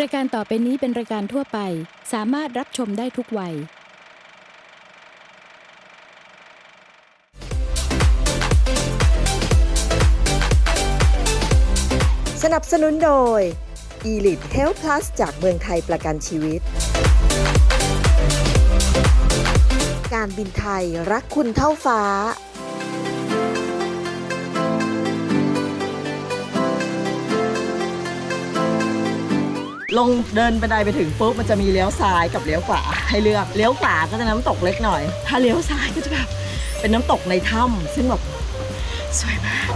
รายการต่อไปนี้เป็นรายการทั่วไป สามารถรับชมได้ทุกวัย สนับสนุนโดย Elite Health Plus จากเมืองไทยประกันชีวิต การบินไทยรักคุณเท่าฟ้า ลงเดินบันไดไปถึงปุ๊บมันจะมีเลี้ยวซ้ายกับเลี้ยวขวาให้เลือก เลี้ยวขวาก็จะน้ำตกเล็กหน่อย ถ้าเลี้ยวซ้ายก็จะแบบเป็นน้ำตกในถ้ำซึ่งแบบสวยมาก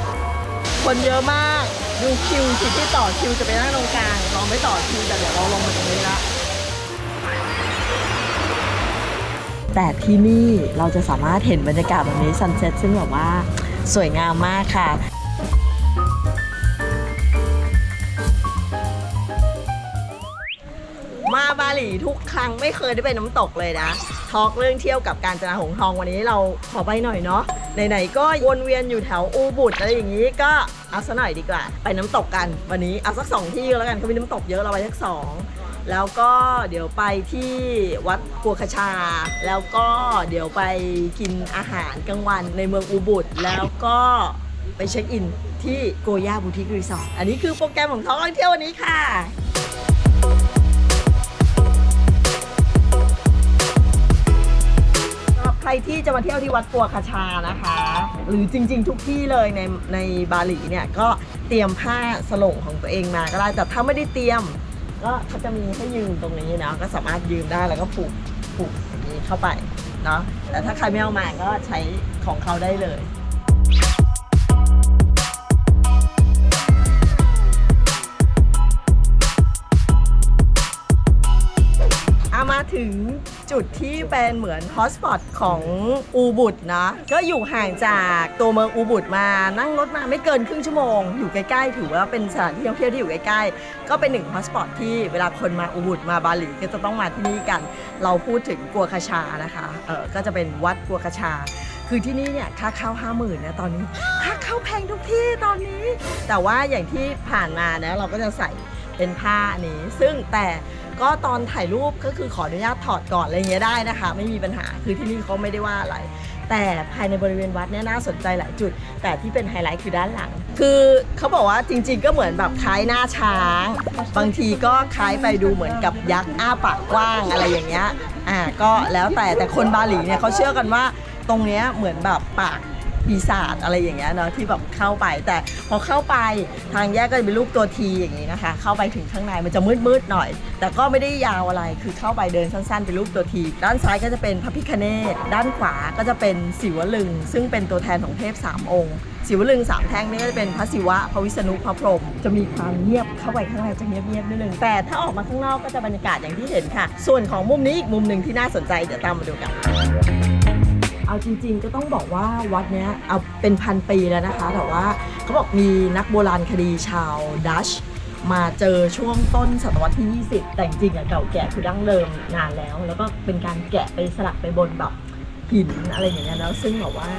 คนเยอะมาก ดูคิวสิที่ต่อคิวจะไปนั่งตรงกลางเราไม่ต่อคิวแต่เดี๋ยวเราลงมาตรงนี้ละแต่ที่นี่เราจะสามารถเห็นบรรยากาศแบบนี้ซันเซ็ตซึ่งแบบว่าสวยงามมากค่ะ มาบาหลีทุกครั้งไม่เคยได้ไปน้ำตกเลยนะทอกเรื่องเที่ยวกับการจนาหงทองวันนี้เราขอไปหน่อยเนาะไหนๆก็วนเวียนอยู่แถวอูบุตอะไรอย่างนี้ก็เอาซะหน่อยดีกว่า ไปน้ำตกกัน วันนี้เอาสักสองที่ก็แล้วกันเขามีน้ำตกเยอะเราไปสักสองแล้วก็เดี๋ยวไปที่วัดกัวคชา แล้วก็เดี๋ยวไปกินอาหารกลางวันในเมืองอูบุตแล้วก็ไปเช็คอินที่โกย่าบูติกรีสอร์ทอันนี้คือโปรแกรมของท้องท่องเที่ยววันนี้ค่ะ ใครที่จะมาเที่ยวที่วัดปัวคาชานะคะ หรือจริง ๆ ทุกที่เลยในในบาหลีเนี่ยก็เตรียมผ้าสลงของตัวเองมาก็ได้แต่ถ้าไม่ได้เตรียม ก็เขาจะมีให้ยืมตรงนี้เนาะก็สามารถยืมได้แล้วก็ผูกผูกอย่างนี้เข้าไปเนาะแต่ถ้าใครไม่เอามาก็ใช้ของเขาได้เลย มาถึงจุดที่เป็นเหมือนฮอสปอตของอูบุตนะ ก็อยู่ห่างจากตัวเมืองอูบุตมานั่งรถมาไม่เกินครึ่งชั่วโมง อยู่ใกล้ๆ ถือว่าเป็นสถานที่ท่องเที่ยวที่อยู่ใกล้ๆ ก็เป็นหนึ่งฮอสปอตที่เวลาคนมาอูบุตมาบาหลีก็จะต้องมาที่นี่กัน เราพูดถึงกัวคาชานะคะเออก็จะเป็นวัดกัวคาชาคือที่นี่เนี่ยค่าเข้าห้าหมื่นนะตอนนี้ค่าเข้าแพงทุกที่ตอนนี้ แต่ว่าอย่างที่ผ่านมานะเราก็จะใส่เป็นผ้าอันนี้ ซึ่งแต่ ก็ตอนถ่ายรูปก็คือขออนุญาตถอดก่อนอะไรเงี้ยได้นะคะ ไม่มีปัญหาคือที่นี่เขาไม่ได้ว่าอะไร แต่ภายในบริเวณวัดเนี่ยน่าสนใจหลายจุด แต่ที่เป็นไฮไลท์คือด้านหลัง คือเขาบอกว่าจริง ๆ ก็เหมือนแบบคล้ายหน้าช้าง บางทีก็คล้ายไปดูเหมือนกับยักษ์อ้าปากกว้างอะไรอย่างเงี้ยอ่าก็แล้วแต่แต่คนบาหลีเนี่ยเขาเชื่อกันว่าตรงเนี้ยเหมือนแบบปาก ปีศาจอะไรอย่างเงี้ยเนาะที่แบบเข้าไป แต่พอเข้าไปทางแยกก็จะเป็นรูปตัวทีอย่างนี้นะคะ เข้าไปถึงข้างในมันจะมืดๆหน่อย แต่ก็ไม่ได้ยาวอะไรคือเข้าไปเดินสั้นๆเป็นรูปตัวที ด้านซ้ายก็จะเป็นพระพิคเนตด้านขวาก็จะเป็นศิวลึง ซึ่งเป็นตัวแทนของเทพสามองค์ศิวลึงสามแท่งนี่ก็จะเป็นพระศิวะพระวิษณุพระพรหมจะมีความเงียบเข้าไปข้างในจะเงียบๆนิดนึงแต่ถ้าออกมาข้างนอกก็จะบรรยากาศอย่างที่เห็นค่ะ ส่วนของมุมนี้อีกมุมหนึ่งที่น่าสนใจเดี๋ยวตามมาดูกัน เอาจริง ๆ ก็ต้องบอกว่าวัดเนี้ยเอาเป็นพันปีแล้วนะคะ แต่ว่าเขาบอกมีนักโบราณคดีชาวดัชมาเจอช่วงต้นศตวรรษที่ 20 แต่จริงๆอะเก่าแก่คือดั้งเดิมนานแล้ว แล้วก็เป็นการแกะไปสลักไปบนแบบหินอะไรอย่างเงี้ยแล้วซึ่งแบบว่า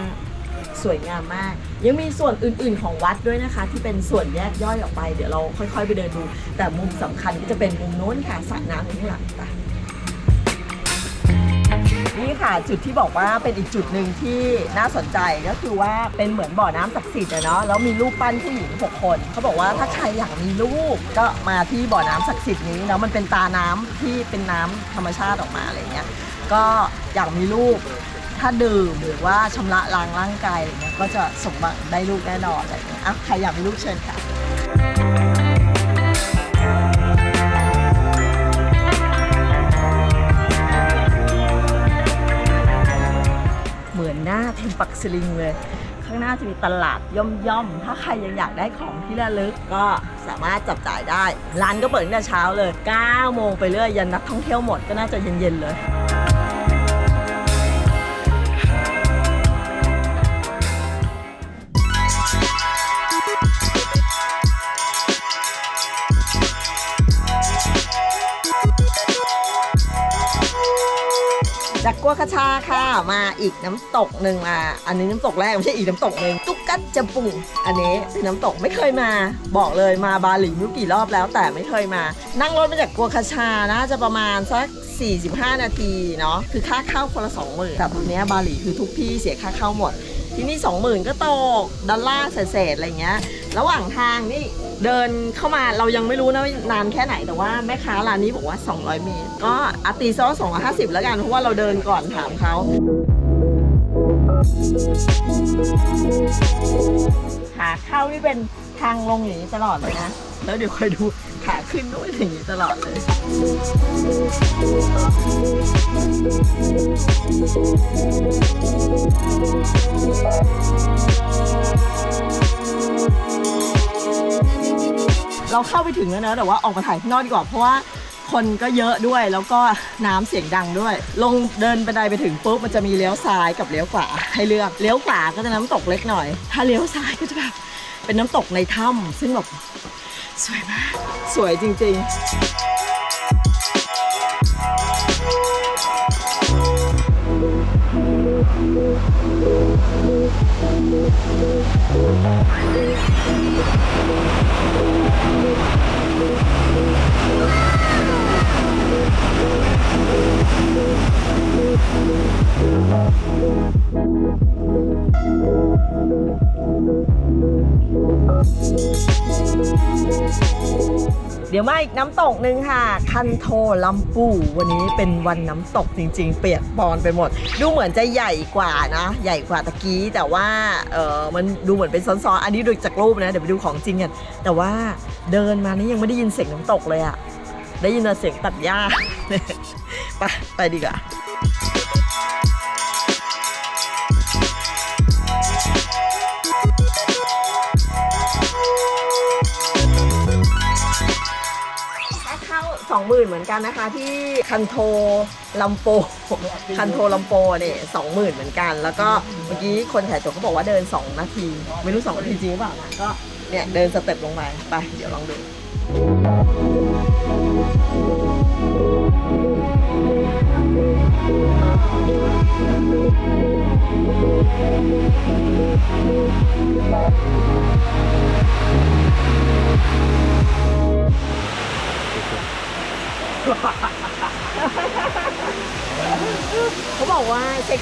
สวยงามมาก ยังมีส่วนอื่นๆของวัดด้วยนะคะ ที่เป็นส่วนแยกย่อยออกไป เดี๋ยวเราค่อยๆ ไปเดินดู แต่มุมสำคัญก็จะเป็นมุมโน้นค่ะสระน้ำอยู่ข้างหลังไป นี่ค่ะจุดที่บอกว่าเป็นอีกจุดหนึ่งที่น่าสนใจก็คือว่าเป็นเหมือนบ่อน้ำศักดิ์สิทธิ์อะเนาะแล้วมีรูปปั้นผู้หญิงหกคนเขาบอกว่าถ้าใครอยากมีลูกก็มาที่บ่อน้ำศักดิ์สิทธิ์นี้เนาะมันเป็นตาน้ำที่เป็นน้ำธรรมชาติออกมาอะไรเงี้ยก็อยากมีลูกถ้าดื่มหรือว่าชำระล้างร่างกายอะไรเงี้ยก็จะสมหวังได้ลูกแน่นอนอะไรเงี้ยอะใครอยากมีลูกเชิญค่ะ หนหน้าเทมปักสลิงเลย ข้างหน้าจะมีตลาดย่อมๆ ถ้าใครยังอยากได้ของที่ระลึกก็สามารถจับจ่ายได้ ร้านก็เปิดตั้งแต่เช้าเลย 9 โมงไปเรื่อยยันนักท่องเที่ยวหมดก็น่าจะเย็นๆเลย กัวคาชาค่ะ มาอีกน้ำตกหนึ่งมา อันนี้น้ำตกแรกไม่ใช่อีกน้ำตกหนึ่งตุกกัดจปุ่งอันนี้เป็นน้ำตกไม่เคยมา บอกเลยมาบาหลีไม่รู้กี่รอบแล้วแต่ไม่เคยมา นั่งรถมาจากกัวคาชานะจะประมาณสัก45 นาทีเนาะคือค่าเข้าคนละ20,000แต่ตอนนี้บาหลีคือทุกที่เสียค่าเข้าหมด ที่นี่20,000ก็ตก ดอลลาร์เศษๆอะไรเงี้ย ระหว่างทางนี่เดินเข้ามาเรายังไม่รู้นะว่านานแค่ไหนแต่ว่าแม่ค้าร้านนี้บอกว่า 200 เมตร ก็อตีซอ250 แล้วกันเพราะว่าเราเดินก่อนถามเขาขาเข้านี่เป็นทางลงอย่างนี้ตลอดเลยนะ แล้วเดี๋ยวคอยดูขาขึ้นด้วยอย่างนี้ตลอดเลย เราเข้าไปถึงแล้วนะ แต่ว่าออกมาถ่ายข้างนอกดีกว่าเพราะว่าคนก็เยอะด้วยแล้วก็น้ำเสียงดังด้วย ลงเดินบันไดไปถึงปุ๊บมันจะมีเลี้ยวซ้ายกับเลี้ยวขวาให้เลือกเลี้ยวขวาก็จะน้ำตกเล็กหน่อย ถ้าเลี้ยวซ้ายก็จะแบบเป็นน้ำตกในถ้ำซึ่งแบบ สวยมาก สวยจริงๆ ดี๋ยวมาอีกน้ำตกหนึ่งค่ะ คันโทลำปู วันนี้เป็นวันน้ำตกจริง ๆ เปียกปอนไปหมด ดูเหมือนจะใหญ่กว่านะ ใหญ่กว่าตะกี้ แต่ว่าเออมันดูเหมือนเป็นซ้อนๆ อันนี้ดูจากรูปนะ เดี๋ยวไปดูของจริงกัน แต่ว่าเดินมานี่ยังไม่ได้ยินเสียงน้ำตกเลยอะได้ยินแต่เสียงตัดหญ้า ไปไปดีกว่า 20,000 เหมือนกันนะคะ ที่คันโทลัมโปคันโทลัมโปเนี่ยสองหมื่นเหมือนกัน แล้วก็เมื่อกี้คนถ่ายตั๋วเขาบอกว่าเดิน 2 นาที ไม่รู้ 2 นาทีจริงหรือเปล่านะก็เนี่ยเดินสเต็ปลงมาไปเดี๋ยวลองดู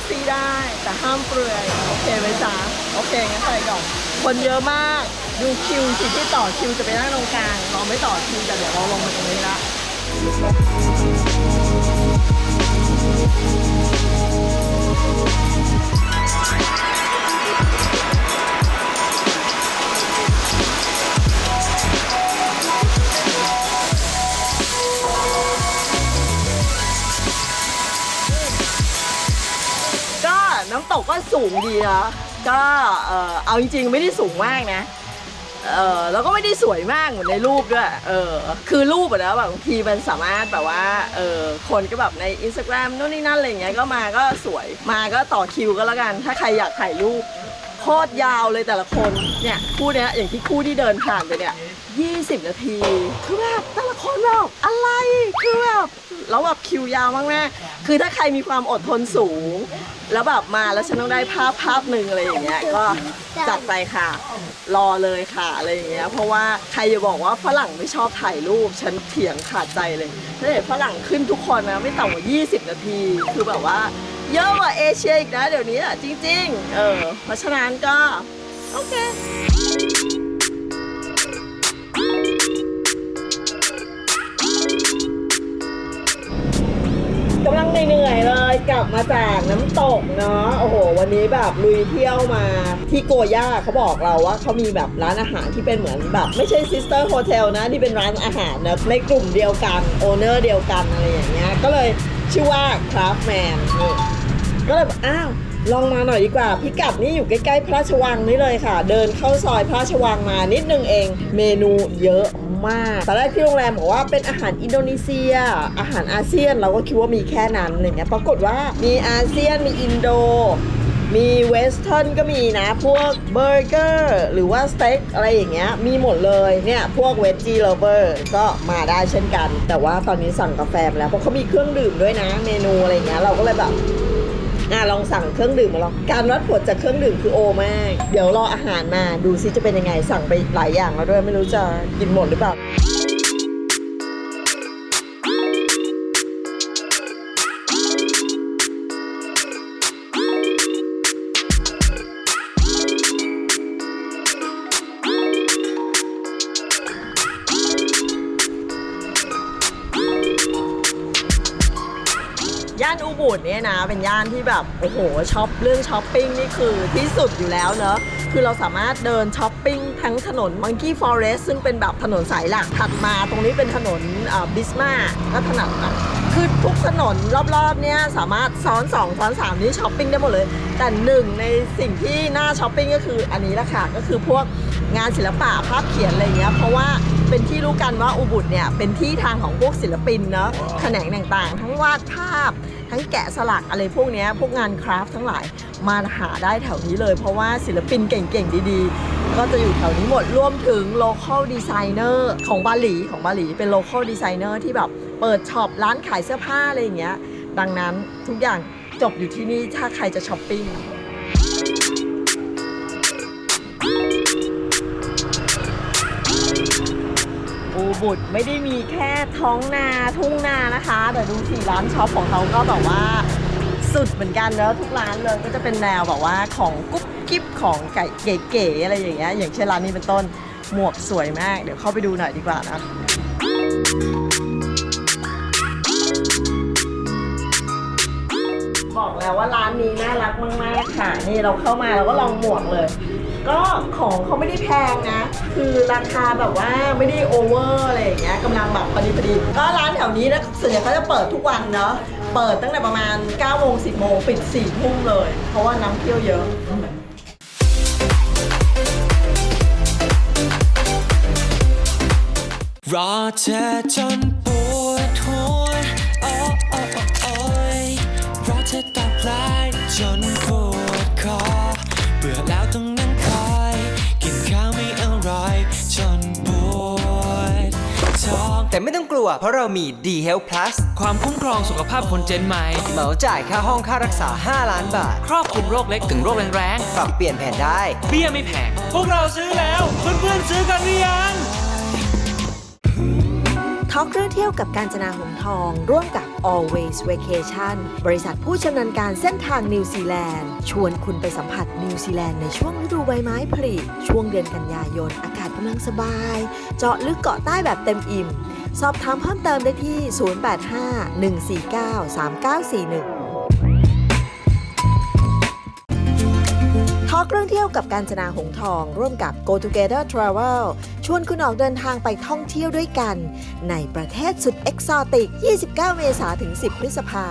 ซี่ได้ แต่ห้ามเปลือย โอเคไหมจ๊ะ โอเค งั้นไปก่อน คนเยอะมาก ดูคิวสิที่ต่อคิวจะไปนั่งตรงกลาง เราไม่ต่อคิวแต่เดี๋ยวเราลงมาตรงนี้ละ ตกก็สูงดีนะก็เออเอาจริงๆไม่ได้สูงมากนะ เออแล้วก็ไม่ได้สวยมากเหมือนในรูปด้วย เออ คือรูปอะนะแบบบางทีมันสามารถแบบว่า เออคนก็แบบในอินสตาแกรมนู่นนี่นั่นอะไรอย่างเงี้ยก็มาก็สวย มาก็ต่อคิวก็แล้วกัน ถ้าใครอยากถ่ายรูปโคตรยาวเลยแต่ละคน เนี่ยคู่เนี้ยอย่างที่คู่ที่เดินผ่านไปเนี่ย 20 นาที คือแบบแต่ละคนแบบอะไรคือแบบแล้วแบบคิวยาวมากแม่คือถ้าใครมีความอดทนสูง แล้วแบบมาแล้วฉันต้องได้ภาพภาพหนึ่งอะไรอย่างเงี้ยก็จัดไปค่ะ รอเลยค่ะอะไรอย่างเงี้ยเพราะว่าใครจะบอกว่าฝรั่งไม่ชอบถ่ายรูปฉันเถียงขาดใจเลยถ้าเห็นฝรั่งขึ้นทุกคนนะไม่ต่ำกว่า 20 นาที คือแบบว่าเยอะกว่าเอเชียอีกนะเดี๋ยวนี้อะจริง ๆ เออเพราะฉะนั้นก็ โอเค กำลังเหนื่อยๆเลยกลับมาจากน้ำตกเนาะโอ้โห วันนี้แบบลุยเที่ยวมาที่โกย่าเขาบอกเราว่าเขามีแบบร้านอาหารที่เป็นเหมือนแบบ ไม่ใช่ซิสเตอร์โฮเทลนะที่เป็นร้านอาหารนะในกลุ่มเดียวกันโอเนอร์เดียวกันอะไรอย่างเงี้ยก็เลยชื่อว่า Craftman นี่ก็เลยบอ้าว ลองมาหน่อยดีกว่าพิกัดนี่อยู่ใกล้ๆพระราชวังนี่เลยค่ะ เดินเข้าซอยพระราชวังมานิดนึงเอง เมนูเยอะมากตอนแรกที่โรงแรมบอกว่าเป็นอาหารอินโดนีเซีย อาหารอาเซียนเราก็คิดว่ามีแค่นั้นอะไรเงี้ยปรากฏว่ามีอาเซียนมีอินโดมีเวสเทิร์นก็มีนะ พวกเบอร์เกอร์หรือว่าสเต็กอะไรอย่างเงี้ยมีหมดเลยเนี่ย พวกเวจจีเลเวอร์ก็มาได้เช่นกัน แต่ว่าตอนนี้สั่งกาแฟแล้วเพราะเขามีเครื่องดื่มด้วยนะ เมนูอะไรเงี้ยเราก็เลยแบบ อะลองสั่งเครื่องดื่มมาลองการวัดผลจากเครื่องดื่มคือโอมาก เดี๋ยวรออาหารมาดูซิจะเป็นยังไงสั่งไปหลายอย่างแล้วด้วยไม่รู้จะกินหมดหรือเปล่า บูดเนี่ยนะเป็นย่านที่แบบโอ้โหช็อปเรื่องช้อปปิ้งนี่คือที่สุดอยู่แล้วเนอะคือเราสามารถเดินช้อปปิ้งทั้งถนน Monkey Forest ซึ่งเป็นแบบถนนสายหลักถัดมาตรงนี้เป็นถนนบิสมาก็ถนัดนะคือทุกถนนรอบๆเนี่ยสามารถซ้อน2ซ้อน3นี่ช้อปปิ้งได้หมดเลย แต่หนึ่งในสิ่งที่น่าช้อปปิ้งก็คืออันนี้ละค่ะก็คือพวกงานศิลปะภาพเขียนอะไรเงี้ยเพราะว่าเป็นที่รู้กันว่าอูบุดเนี่ยเป็นที่ทางของพวกศิลปินเนาะแขนงต่างๆ ทั้งวาดภาพ ทั้งแกะสลักอะไรพวกนี้พวกงานคราฟต์ทั้งหลายมาหาได้แถวนี้เลย เพราะว่าศิลปินเก่งๆดีๆ ก็จะอยู่แถวนี้หมดรวมถึง local designer ของบาหลีของบาหลีเป็น local designer ที่แบบเปิดช็อปร้านขายเสื้อผ้าอะไรอย่างเงี้ยดังนั้นทุกอย่างจบอยู่ที่นี่ถ้าใครจะช้อปปิ้ง บุตรไม่ได้มีแค่ท้องนาทุ่งนานะคะ แต่ดูสิร้านช็อปของเขาก็แบบว่าสุดเหมือนกันเนอะทุกร้านเลยก็จะเป็นแนวแบบว่าของกุ๊บกิ๊บของไก่เก๋ๆอะไรอย่างเงี้ยอย่างเช่นร้านนี้เป็นต้นหมวกสวยมาก เดี๋ยวเข้าไปดูหน่อยดีกว่านะบอกแล้วว่าร้านนี้น่ารักมากๆค่ะนี่เราเข้ามาเราก็ลองหมวกเลย ก็ของเขาไม่ได้แพงนะ คือราคาแบบว่าไม่ได้โอเวอร์อะไรอย่างเงี้ยกำลังแบบพอดีพอดีก็ร้านแถวนี้นะส่วนใหญ่เขาจะเปิดทุกวันเนาะเปิดตั้งแต่ประมาณ9โมง10โมงปิด4ทุ่มเลย เพราะว่าน้ำเที่ยวเยอะรอเธอจนปวดหัวโอ้โอ้โอ้ยรอเธอตอบไลน์จน แต่ไม่ต้องกลัว เพราะเรามี D Health Plus ความคุ้มครองสุขภาพคนเจนใหม่ เหมาจ่ายค่าห้องค่ารักษา 5 ล้านบาท ครอบคลุมโรคเล็กถึงโรคแรงปรับเปลี่ยนแผนได้ ๆเบี้ยไม่แพง พวกเราซื้อแล้ว เพื่อนๆซื้อกันหรือยัง ทอล์กเรื่องเที่ยวกับการจนาหงส์ทอง ร่วมกับ Always Vacation บริษัทผู้ชำนาญการเส้นทางนิวซีแลนด์ ชวนคุณไปสัมผัสนิวซีแลนด์ในช่วงฤดูใบไม้ผลิช่วงเดือนกันยายน อากาศกำลังสบาย เจาะลึกเกาะใต้แบบเต็มอิ่ม สอบถามเพิ่มเติมได้ที่ 085 149 3941 ทอล์กเรื่องเที่ยวกับการจนาหงทอง ร่วมกับ Go Together Travel ชวนคุณออกเดินทางไปท่องเที่ยวด้วยกัน ในประเทศสุดเอกซอติก 29 เมษายนถึง 10 พฤษภา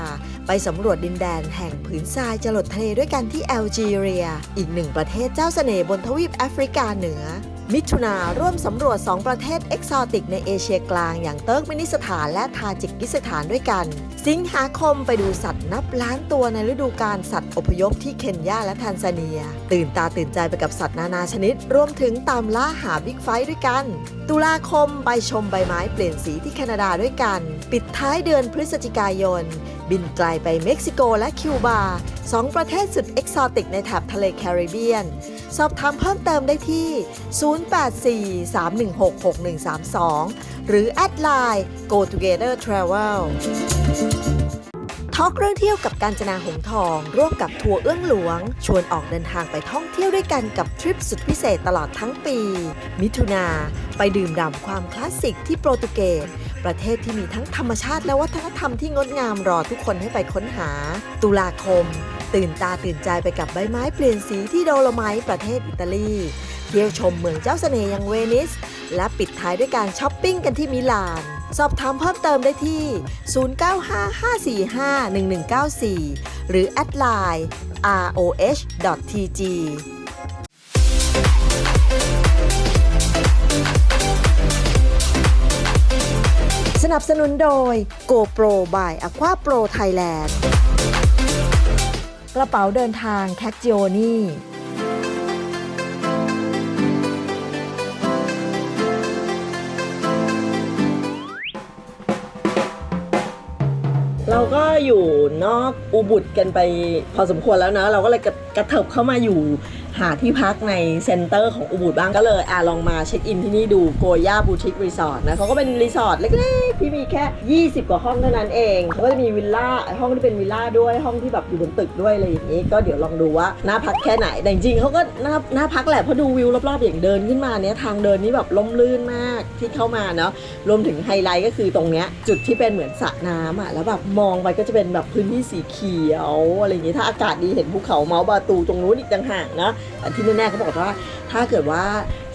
ไปสำรวจดินแดนแห่งผืนทรายจรดทะเลด้วยกันที่แอลจีเรีย อีกหนึ่งประเทศเจ้าเสน่ห์บนทวีปแอฟริกาเหนือ มิถุนาร่วมสำรวจ 2 ประเทศเอกซอติกในเอเชียกลางอย่างเติร์กเมนิสถานและทาจิกิสถานด้วยกัน สิงหาคมไปดูสัตว์นับล้านตัวในฤดูกาลสัตว์อพยพที่เคนยาและแทนซาเนีย ตื่นตาตื่นใจไปกับสัตว์นานาชนิด รวมถึงตามล่าหาบิ๊กไฟด้วยกัน ตุลาคมไปชมใบไม้เปลี่ยนสีที่แคนาดาด้วยกัน ปิดท้ายเดือนพฤศจิกายน บินไกลไปเม็กซิโกและคิวบาสองประเทศสุดเอกซอติกในแถบทะเลแคริบเบียน สอบถามเพิ่มเติมได้ที่ 084-316-6132 หรือแอดไลน์ Go Together Travel ทอล์กเรื่องเที่ยวกับการจนาหงทอง ร่วมกับทัวร์เอื้องหลวง ชวนออกเดินทางไปท่องเที่ยวด้วยกันกับทริปสุดพิเศษตลอดทั้งปี มิถุนาไปดื่มด่ำความคลาสสิกที่โปรตุเกสประเทศที่มีทั้งธรรมชาติและวัฒนธรรมที่งดงามรอทุกคนให้ไปค้นหา ตุลาคม ตื่นตาตื่นใจไปกับใบไม้เปลี่ยนสีที่โดโลไมต์ประเทศอิตาลีเที่ยวชมเมืองเจ้าเสน่ห์อย่างเวนิส และปิดท้ายด้วยการช้อปปิ้งกันที่มิลาน สอบถามเพิ่มเติมได้ที่ 0955451194 หรือแอดไลน์ roh.tg สนับสนุนโดย GoPro by Aqua Pro Thailand กระเป๋าเดินทางแคคจิโอนี่ อยู่นอกอุบุตกันไปพอสมควรแล้วนะ เราก็เลยกระกระเถิบเข้ามาอยู่ หาที่พักในเซ็นเตอร์ของอูบุตบ้างก็เลยอะลองมาเช็คอินที่นี่ดูโกย่าบูติกรีสอร์ทนะเขาก็เป็นรีสอร์ทเล็กๆ ที่มีแค่ 20 กว่าห้องเท่านั้นเองเขาก็จะมีวิลล่าห้องที่เป็นวิลล่าด้วยห้องที่แบบอยู่บนตึกด้วยอะไรอย่างนี้ ก็เดี๋ยวลองดูว่าน่าพักแค่ไหนแต่จริงๆเขาก็น่าน่าพักแหละเพราะดูวิวรอบๆอย่างเดินขึ้นมาเนี้ยทางเดินนี่แบบล่มลื่นมากที่เข้ามาเนาะรวมถึงไฮไลท์ก็คือตรงเนี้ยจุดที่เป็นเหมือนสระน้ำอะแล้วแบบมองไปก็จะเป็นแบบพื้นที่สีเขียวอะไรอย่างงี้ถ้าอากาศดีเห็นภูเขาเมาส์บาตูตรงนู้นอีกต่างหากนะแต่ที่แน่ๆเขาบอกว่าถ้าเกิดว่า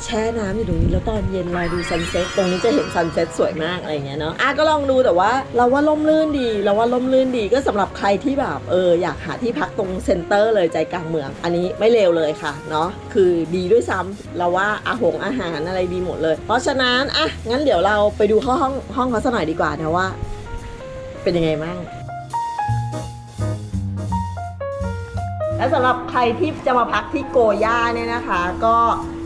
แช่น้ำอยู่ตรงนี้แล้วตอนเย็นรอดูซันเซ็ตตรงนี้จะเห็นซันเซ็ตสวยมากอะไรเงี้ยเนาะอะก็ลองดูแต่ว่าเราว่าล่มลื่นดีเราว่าล่มลื่นดีก็สำหรับใครที่แบบเอออยากหาที่พักตรงเซ็นเตอร์เลยใจกลางเมือง อันนี้ไม่เลวเลยค่ะเนาะคือดีด้วยซ้ำเราว่าอาหงอาหารอะไรดีหมดเลย เพราะฉะนั้นอะงั้นเดี๋ยวเราไปดูเข้าห้องห้องเขาสักหน่อยดีกว่านะว่า เป็นยังไงบ้าง และสำหรับใครที่จะมาพักที่โกย่าเนี่ยนะคะ ก็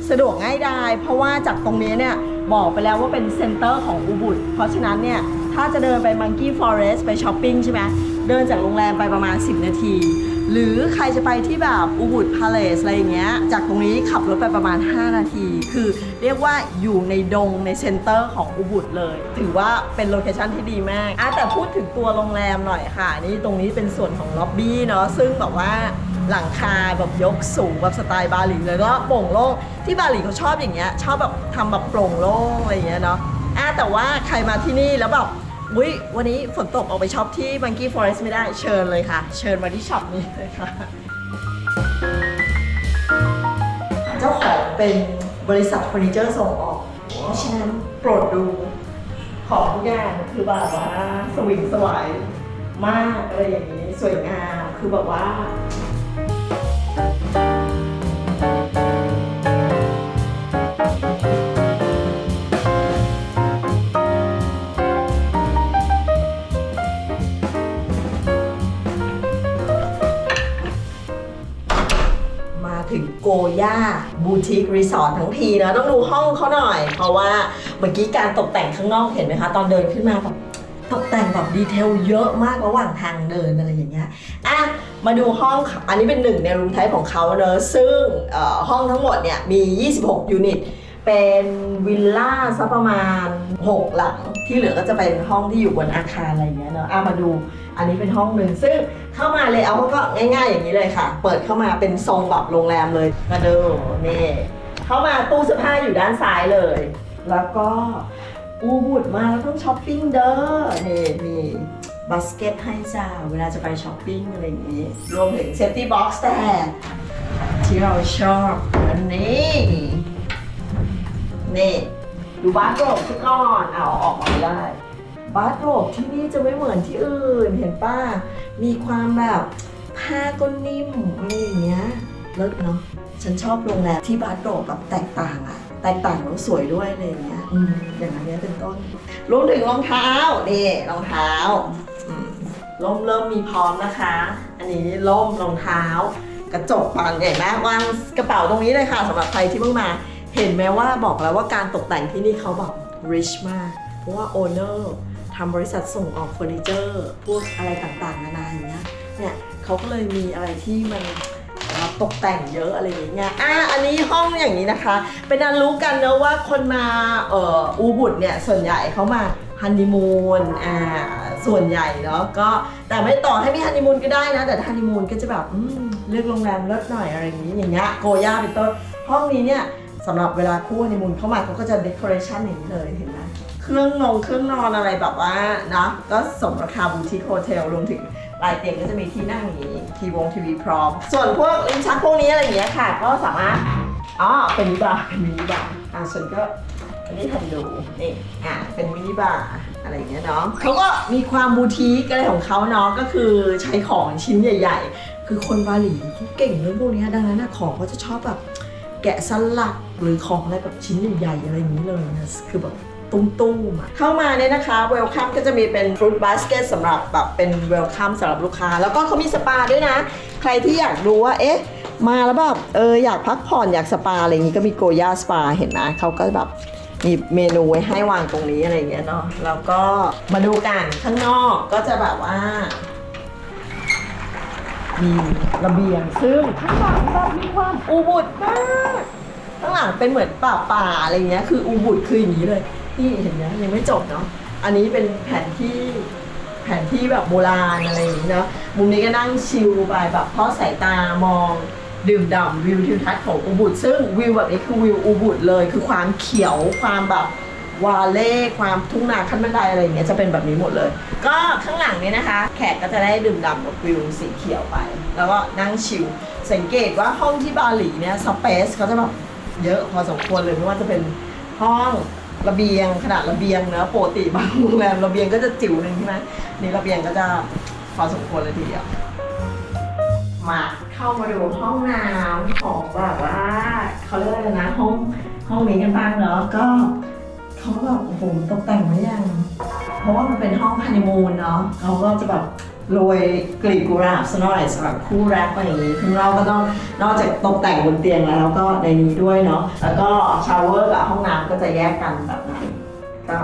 สะดวกง่ายดายเพราะว่าจากตรงนี้เนี่ยบอกไปแล้วว่าเป็นเซ็นเตอร์ของอูบุตเพราะฉะนั้นเนี่ยถ้าจะเดินไปมังกี้ฟอเรสต์ไปช้อปปิ้งใช่ไหมเดินจากโรงแรมไปประมาณ 10 นาที หรือใครจะไปที่แบบอูบุตพาเลสอะไรอย่างเงี้ยจากตรงนี้ขับรถไปประมาณ 5 นาที คือเรียกว่าอยู่ในดงในเซ็นเตอร์ของอูบุตเลย ถือว่าเป็นโลเคชั่นที่ดีมากอะแต่พูดถึงตัวโรงแรมหน่อยค่ะ นี่ตรงนี้เป็นส่วนของล็อบบี้เนาะซึ่งแบบว่า หลังคาแบบยกสูงแบบสไตล์บาหลีเลยก็โปร่งโล่งที่บาหลีเขาชอบอย่างเงี้ยชอบแบบทำแบบโปร่งโล่งอะไรอย่างเงี้ยเนาะอะแต่ว่าใครมาที่นี่แล้วแบบอุ้ยวันนี้ฝนตกออกไปช็อปที่ Monkey Forest ไม่ได้เชิญเลยค่ะ เชิญมาที่ช็อปนี้เลยค่ะ เจ้าของเป็นบริษัทเฟอร์นิเจอร์ส่งออก เพราะฉะนั้นโปรดดูของทุกอย่างคือแบบว่าสวิงสวายมากอะไรอย่างนี้ สวยงามคือแบบว่า โกย่าบูติกรีสอร์ททั้งทีนะต้องดูห้องเขาหน่อย เพราะว่าเมื่อกี้การตกแต่งข้างนอกเห็นไหมคะ ตอนเดินขึ้นมาแบบตกแต่งแบบดีเทลเยอะมากระหว่างทางเดินอะไรอย่างเงี้ยอะมาดูห้อง อันนี้เป็นหนึ่งในรูมไทป์ของเขาเนอะซึ่งห้องทั้งหมดเนี่ยมี 26 ยูนิต เป็นวิลล่าสักประมาณ 6 หลัง ที่เหลือก็จะเป็นห้องที่อยู่บนอาคารอะไรอย่างเงี้ยเนอะอะมาดู อันนี้เป็นห้องหนึ่งซึ่งเข้ามาเลยเอาก็ง่าย ๆ อย่างนี้เลยค่ะ เปิดเข้ามาเป็นทรงแบบโรงแรมเลยมาดูนี่เข้ามาตู้เสื้อผ้าอยู่ด้านซ้ายเลย แล้วก็อูบุดมาแล้วต้องช้อปปิ้งเด้อนี่มีบาสเกตให้จ้าเวลาจะไปช้อปปิ้งอะไรอย่างนี้ รวมถึงเซฟตี้บ็อกซ์แต่ที่เราชอบอันนี้ นี่ ดูบ้าร์โรบซะก่อนเอาออกมาได้ บาร์โรบที่นี่จะไม่เหมือนที่อื่นเห็นป้า มีความแบบผ้าก็นิ่มอะไรอย่างเงี้ยเลิศเนาะฉันชอบโรงแรมที่บาร์โรบแบบแตกต่างอะแตกต่างแล้วสวยด้วยอะไรอย่างเงี้ยอืมอย่างอันเนี้ยเป็นต้นรวมถึงรองเท้านี่รองเท้าอืมร่มเริ่มมีพร้อมนะคะ อันนี้ร่มรองเท้า กระจกบานใหญ่มากวางกระเป๋าตรงนี้เลยค่ะสำหรับใครที่เพิ่งมา เห็นไหมว่าบอกแล้วว่าการตกแต่งที่นี่เขาแบบ rich มาก เพราะว่า owner ทำบริษัทส่งออกเฟอร์นิเจอร์พวกอะไรต่างๆ นานาอย่างเงี้ยเนี่ยเขาก็เลยมีอะไรที่มันตกแต่งเยอะอะไรอย่างเงี้ย อะ อันนี้ห้องอย่างนี้นะคะ เป็นอันรู้กันนะว่าคนมาเอ่ออูบุตเนี่ยส่วนใหญ่เขามาฮันนีมูน อ่า ส่วนใหญ่เนาะ ก็แต่ไม่ต่อให้มีฮันนีมูนก็ได้นะ แต่ฮันนีมูนก็จะแบบเลือกโรงแรมเลิศหน่อยอะไรอย่างนี้อย่างเงี้ย โกย่าเป็นต้น ห้องนี้เนี่ยสำหรับเวลาคู่ฮันนีมูนเข้ามาเขาก็จะเดคอเรชันอย่างนี้เลยเห็นไหม เครื่องนงเครื่องนอนอะไรแบบว่านะก็สมราคาบูติคโฮเทลรวมถึงรายเตียงก็จะมีที่นั่งอย่างนี้ทีวงทีวีพร้อม ส่วนพวกลิ้นชักพวกนี้อะไรอย่างเงี้ยค่ะ ก็สามารถอ๋อเป็นมินิบาร์เป็นมินิบาร์อะฉันก็อันนี้ทำดูนี่อะเป็นมินิบาร์อะไรอย่างเงี้ยเนาะเขาก็มีความบูติกอะไรของเขาเนาะก็คือใช้ของชิ้นใหญ่ ๆ คือคนบาหลีเขาเก่งเรื่องพวกนี้ดังนั้นของเขาจะชอบแบบแกะสลักหรือของอะไรแบบชิ้นใหญ่ๆอะไรอย่างนี้เลยนะคือแบบ ตุ้มๆเข้ามาเนี่ยนะคะเวลคัมก็จะมีเป็นฟรุตบาสเกตสำหรับแบบเป็นเวลคัมสำหรับลูกค้า แล้วก็เขามีสปาด้วยนะ ใครที่อยากดูว่าเอ๊ะมาแล้วแบบเอออยากพักผ่อนอยากสปาอะไรอย่างงี้ก็มีโกย่าสปาเห็นไหมเขาก็แบบมีเมนูไว้ให้วางตรงนี้อะไรอย่างเงี้ยเนาะแล้วก็มาดูกันข้างนอกก็จะแบบว่ามีระเบียงซึ่งข้างหลังแบบมีความอูบุดมากข้างหลังเป็นเหมือนป่าป่าอะไรเงี้ยคืออูบุดคืออย่างนี้เลย ที่เห็นไหมยังไม่จบเนาะอันนี้เป็นแผนที่แผนที่แบบโบราณอะไรอย่างนี้เนาะมุมนี้ก็นั่งชิลไปแบบทอดสายตามองดื่มด่ำวิวทิวทัศน์ของอูบุดซึ่งวิวแบบนี้คือวิวอูบุดเลย คือความเขียวความแบบวาเล่ความทุ่งนาขั้นบันไดอะไรอย่างเงี้ยจะเป็นแบบนี้หมดเลย ก็ข้างหลังนี้นะคะ แขกก็จะได้ดื่มด่ำกับวิวสีเขียวไป แล้วก็นั่งชิลสังเกตว่าห้องที่บาหลีเนี่ยสเปซเขาจะแบบเยอะพอสมควรเลยไม่ว่าจะเป็นห้อง ระเบียงขนาดระเบียงนะปกติบางโรงแรมระเบียงก็จะจิ๋วหนึ่งใช่ไหมนี่ระเบียงก็จะพอสมควรเลยทีเดียวมาเข้ามาดูห้องน้ำของแบบว่าเขาเรียกอะไรนะห้องห้องนี้กันบ้างเนาะก็เขาก็แบบโอ้โหตกแต่งไว้อย่างเพราะว่ามันเป็นห้องฮันนีมูนเนาะเขาก็จะแบบ โรยกลีบกุหลาบสกหน่อยสำหรับคู่รักอะไรอย่างนี้ข้างนอกก็ต้องนอกจากตกแต่งบนเตียงแล้วก็ในนี้ด้วยเนาะแล้วก็ชาวเวอร์กับห้องน้ำก็จะแยกกันแบบนั้นก็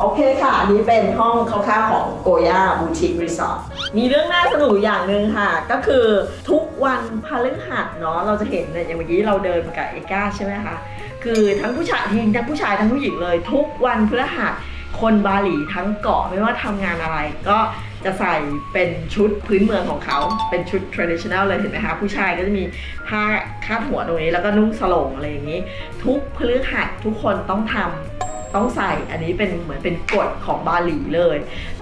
โอเคค่ะ อันนี้เป็นห้องคร่าวๆของโกย่าบูติกรีสอร์ทมีเรื่องน่าสนุกอย่างหนึ่งค่ะ ก็คือทุกวันพฤหัสเนาะเราจะเห็นเนี่ยอย่างเมื่อกี้เราเดินกับเอก้าใช่ไหมคะคือทั้งผู้ชายทีทั้งผู้ชายทั้งผู้หญิงเลย ทุกวันพฤหัสคนบาหลีทั้งเกาะไม่ว่าทำงานอะไรก็จะใส่เป็นชุดพื้นเมืองของเขา เป็นชุด traditional เลยเห็นไหมคะ ผู้ชายก็จะมีผ้าคาดหัวตรงนี้ แล้วก็นุ่งสโลงอะไรอย่างนี้ ทุกพฤหัสทุกคนต้องทำต้องใส่อันนี้เป็นเหมือนเป็นกฎของบาหลีเลย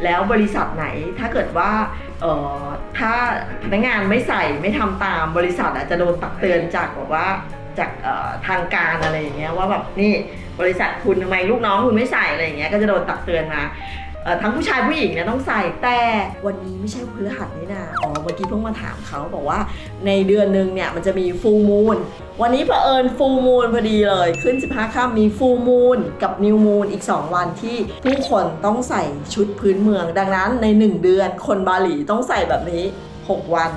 แล้วบริษัทไหนถ้าเกิดว่าเอ่อถ้าพนักงานไม่ใส่ไม่ทำตามบริษัทอาจจะโดนตักเตือนจากแบบว่าจากทางการอะไรอย่างเงี้ยว่าแบบนี่บริษัทคุณทำไมลูกน้องคุณไม่ใส่อะไรอย่างเงี้ยก็จะโดนตักเตือนมา เอ่อทั้งผู้ชายผู้หญิงเนี่ยต้องใส่แต่วันนี้ไม่ใช่พฤหัสนี่นะอ๋อเมื่อกี้เพิ่งมาถามเขาบอกว่าในเดือนหนึ่งเนี่ยมันจะมีฟูมูนวันนี้เผอิญฟูมูนพอดีเลยขึ้น 15ค่ำมีฟูมูนกับนิวมูนอีก 2 วันที่ผู้คนต้องใส่ชุดพื้นเมือง ดังนั้นใน 1 เดือนคนบาหลีต้องใส่แบบนี้ 6 วัน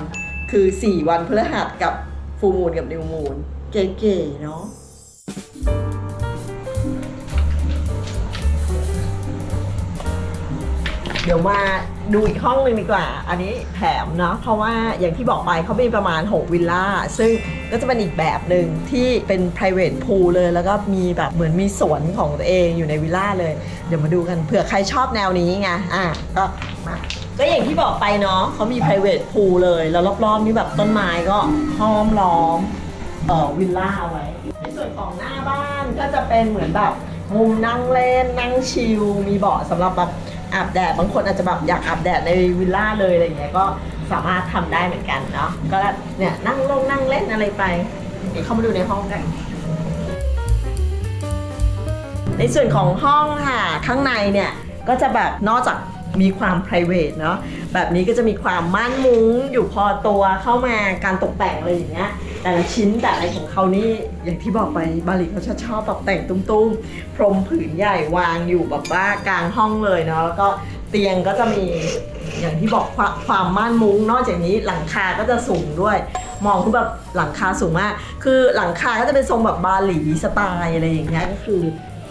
คือ 4 วันพฤหัสกับฟูมูนกับนิวมูนเก๋ๆเนาะ เดี๋ยวมาดูอีกห้องหนึ่งดีกว่า อันนี้แถมเนาะ เพราะว่าอย่างที่บอกไปเขามีประมาณ 6 วิลล่า ซึ่งก็จะเป็นอีกแบบหนึ่งที่เป็น private pool เลย แล้วก็มีแบบเหมือนมีสวนของตัวเองอยู่ในวิลล่าเลย เดี๋ยวมาดูกันเผื่อใครชอบแนวนี้ไง อะ ก็มา ก็อย่างที่บอกไปเนาะเขามี private pool เลย แล้วรอบๆนี่แบบต้นไม้ก็ห้อมล้อมเอ่อวิลล่าไว้ ในส่วนของหน้าบ้านก็จะเป็นเหมือนแบบมุมนั่งเล่นนั่งชิล มีเบาะสำหรับแบบ อาบแดดบางคนอาจจะแบบอยากอาบแดดในวิลล่าเลยอะไรเงี้ยก็สามารถทำได้เหมือนกันเนาะก็เนี่ยนั่งลงนั่งเล่นอะไรไป เดี๋ยวเข้ามาดูในห้องกัน ในส่วนของห้องค่ะ ข้างในเนี่ยก็จะแบบนอกจากมีความ p r i v a t เนาะแบบนี้ก็จะมีความม่านมุ้งอยู่พอตัวเข้ามาการตกแต่งอะไรอย่างเงี้ย แต่ละชิ้นแต่อะไรของเขานี่อย่างที่บอกไปบาลีเขาชอบชอบตกแต่งตุ้มๆ พรมผืนใหญ่วางอยู่แบบว่ากลางห้องเลยเนาะแล้วก็เตียงก็จะมีอย่างที่บอกความความม่านมุ้งนอกจากนี้หลังคาก็จะสูงด้วย มองคือแบบหลังคาสูงมาก คือหลังคาก็จะเป็นทรงแบบบาหลีสไตล์อะไรอย่างเงี้ยก็คือ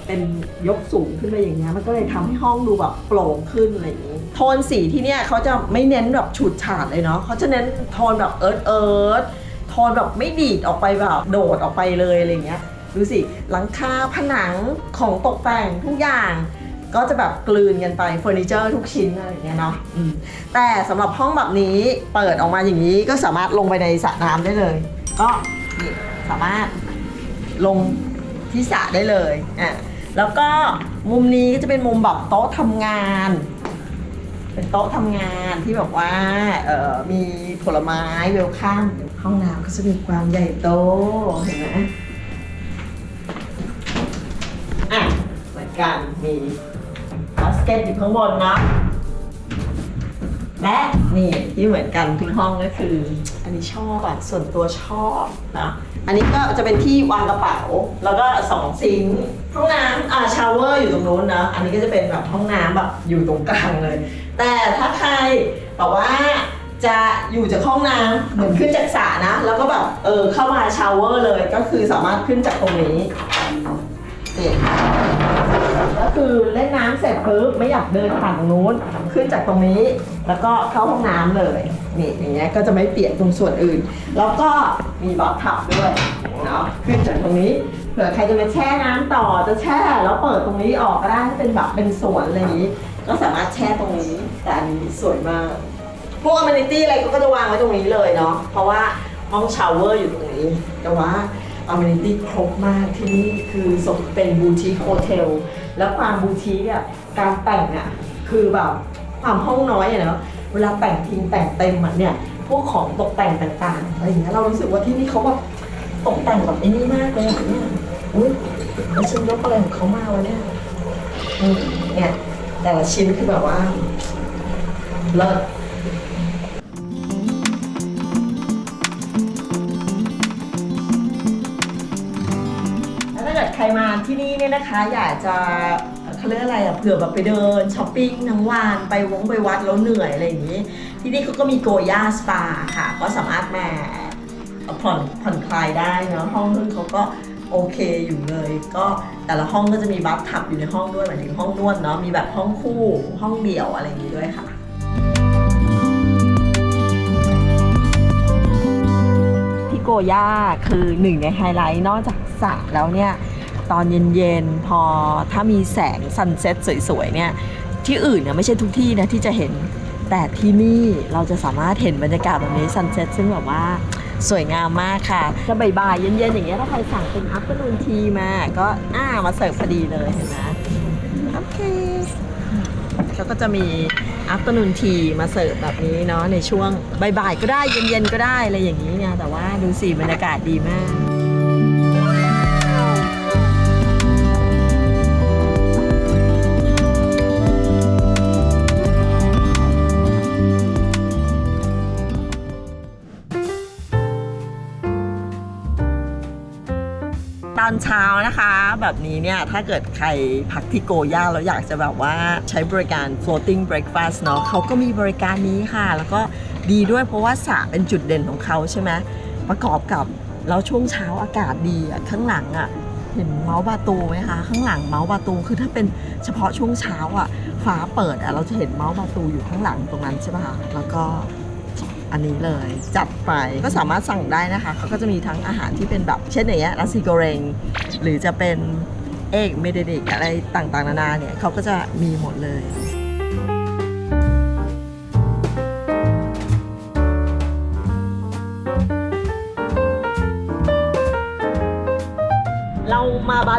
เป็นยกสูงขึ้นไปอย่างเงี้ยมันก็เลยทำให้ห้องดูแบบโปร่งขึ้นอะไรอย่างงี้โทนสีที่เนี่ยเขาจะไม่เน้นแบบฉูดฉาดเลยเนาะเขาจะเน้นโทนแบบเอิร์ธเอิร์ธ โทนแบบไม่ดีดออกไปแบบโดดออกไปเลยอะไรเงี้ยดูสิหลังคาผนังของตกแต่งทุกอย่าง ก็จะแบบกลืนกันไปเฟอร์นิเจอร์ทุกชิ้นอะไรเงี้ยเนาะแต่สำหรับห้องแบบนี้เปิดออกมาอย่างนี้ก็สามารถลงไปในสระน้ำได้เลย ก็สามารถลงที่สระได้เลยอะแล้วก็มุมนี้ก็จะเป็นมุมแบบโต๊ะทำงาน เป็นโต๊ะทำงานที่แบบว่าออมีผลไม้เวลคัม ห้องน้ำก็จะมีความใหญ่โตเห็นไหมอะเหมือนกันมีบาสเกตอยู่ข้างบนนะและนี่ที่เหมือนกันทุกห้องก็คือ อันนี้ชอบอะส่วนตัวชอบนะอันนี้ก็จะเป็นที่วางกระเป๋า แล้วก็สองซิงค์ห้องน้ำอ่าชาวเวอร์อยู่ตรงนู้นนะอันนี้ก็จะเป็นแบบห้องน้ำแบบอยู่ตรงกลางเลย แต่ถ้าใครบอกว่า จะอยู่จากห้องน้ำเหมือนขึ้นจากสระนะ แล้วก็แบบเออเข้ามาชาวเวอร์เลยก็คือสามารถขึ้นจากตรงนี้นี่ก็คือเล่นน้ำเสร็จปุ๊บไม่อยากเดินผ่านตรงนู้นขึ้นจากตรงนี้ แล้วก็เข้าห้องน้ำเลยนี่อย่างเงี้ยก็จะไม่เปียกตรงส่วนอื่น แล้วก็มีบอททับด้วยเนาะขึ้นจากตรงนี้เผื่อใครจะมาแช่น้ำต่อจะแช่แล้วเปิดตรงนี้ออกก็ได้ให้เป็นแบบเป็นสวนอะไรอย่างนี้ ก็สามารถแช่ตรงนี้แต่อันนี้สวยมาก พวกอ m ม n i t y อะไรก็จะวางไว้ตรงนี้เลยเนาะ เพราะว่าห้องชาวเวอร์อยู่ตรงนี้ แต่ว่าอ m ม n i t y ครบมากที่นี่คือสมเป็นบูติคโฮเทล แล้วความบูติคอะการแต่งอะคือแบบความห้องน้อยอะเนาะ เวลาแต่งทีมแต่งเต็มอะเนี่ย พวกของตกแต่งต่างๆอะไรอย่างเงี้ยเรารู้สึกว่าที่นี่เขาแบบตกแต่งแบบไอ้นี่มากเลยอะเนี่ยอุ้ยแล้วฉันยกอะไรของเขามาวะเนี่ยอืมเนี่ยแต่ละชิ้นคือแบบว่าเลิศ ที่นี่เนี่ยนะคะอยากจะเขาเรียกอะไรอะเผื่อแบบไปเดินช้อปปิ้งทั้งวันไปวงไปวัดแล้วเหนื่อยอะไรอย่างนี้ ที่นี่เขาก็มีโกย่าสปาค่ะ ก็สามารถมาผ่อนผ่อนคลายได้เนาะห้องนึงเขาก็โอเคอยู่เลย ก็แต่ละห้องก็จะมีบัฟทับอยู่ในห้องด้วยหมายถึงห้องนวดเนาะมีแบบห้องคู่ห้องเดี่ยวอะไรอย่างนี้ด้วยค่ะที่โกย่าคือหนึ่งในไฮไลท์นอกจากสระแล้วเนี่ย ตอนเย็นๆ พอถ้ามีแสงซันเซ็ตสวยๆเนี่ยที่อื่นเนี่ยไม่ใช่ทุกที่นะที่จะเห็นแต่ที่นี่เราจะสามารถเห็นบรรยากาศแบบนี้ซันเซ็ตซึ่งแบบว่าสวยงามมากค่ะ จะบ่ายๆเย็นๆ อย่างเงี้ยถ้าใครสั่งเป็นอั t เ r อร์นูนทีมา ก็อ่ามาเสิร์ฟพอดีเลยเห็นไหมโอเคเขาก็จะมี afternoon tea มาเสิร์ฟแบบนี้เนาะในช่วงบ่ายๆก็ได้เย็นๆก็ได้อะไรอย่างนี้ไงแต่ว่าดูสิบรรยากาศดีมาก อนเช้านะคะ แบบนี้เนี่ย ถ้าเกิดใครพักที่โกย่าแล้วอยากจะแบบว่าใช้บริการ floating breakfast เนาะเขาก็มีบริการนี้ค่ะ แล้วก็ดีด้วยเพราะว่าสระเป็นจุดเด่นของเขาใช่ไหมประกอบกับแล้วช่วงเช้าอากาศดีข้างหลังอะเห็นเมาส์บาตูไหมคะ ข้างหลังเมาส์บาตูคือถ้าเป็นเฉพาะช่วงเช้าอะฟ้าเปิดอะเราจะเห็นเมาส์บาตูอยู่ข้างหลังตรงนั้นใช่ปะคะแล้วก็ อันนี้เลยจัดไปก็สามารถสั่งได้นะคะเขาก็จะมีทั้งอาหารที่เป็นแบบเช่นอย่างเงี้ยนาซิโกเรงหรือจะเป็นเอกเมเดดิกอะไรต่างๆ นานาเนี่ยเขาก็จะมีหมดเลย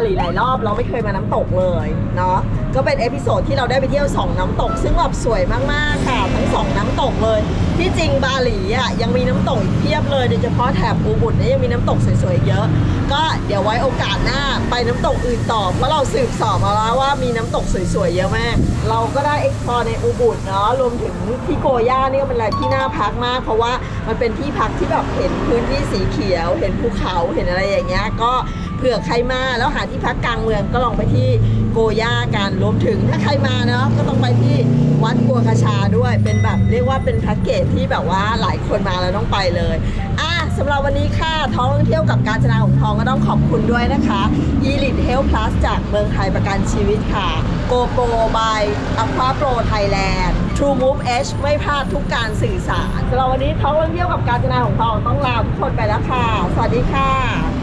หลีหลายรอบเราไม่เคยมาน้ำตกเลยเนาะก็เป็นเอพิโซดที่เราได้ไปเที่ยว 2 น้ำตก ซึ่งแบบสวยมากๆค่ะทั้ง 2 น้ำตกเลย ที่จริงบาหลีอะยังมีน้ำตกอีกเพียบเลยโดยเฉพาะแถบอูบุดเนี่ยยังมีน้ำตกสวยๆเยอะ ก็เดี๋ยวไว้โอกาสหน้าไปน้ำตกอื่นต่อเพราะเราสืบสอบมาแล้วว่ามีน้ำตกสวยๆเยอะมาก เราก็ได้ explore ในอูบุดเนาะรวมถึงที่โกย่านี่ก็เป็นอะไรที่น่าพักมาก เพราะว่ามันเป็นที่พักที่แบบเห็นพื้นที่สีเขียว เห็นภูเขาเห็นอะไรอย่างเงี้ยก็ เผื่อใครมาแล้วหาที่พักกลางเมืองก็ลองไปที่โกย่ากันรวมถึงถ้าใครมาเนาะก็ต้องไปที่วัดกัวกระชาด้วยเป็นแบบเรียกว่าเป็นแพ็กเกจที่แบบว่าหลายคนมาแล้วต้องไปเลยอะสำหรับวันนี้ค่ะท้องเที่ยวกับการจนาของทองก็ต้องขอบคุณด้วยนะคะ e l i t e Health Plus จากเมืองไทยประกันชีวิตค่ะ GoPro by Aqua Pro Thailand True Move H ไม่พลาดทุกการสื่อสารสำหรับวันนี้ท้องเที่ยวกับการจนาของทองต้องลาทุกคนไปแล้วค่ะ สวัสดีค่ะ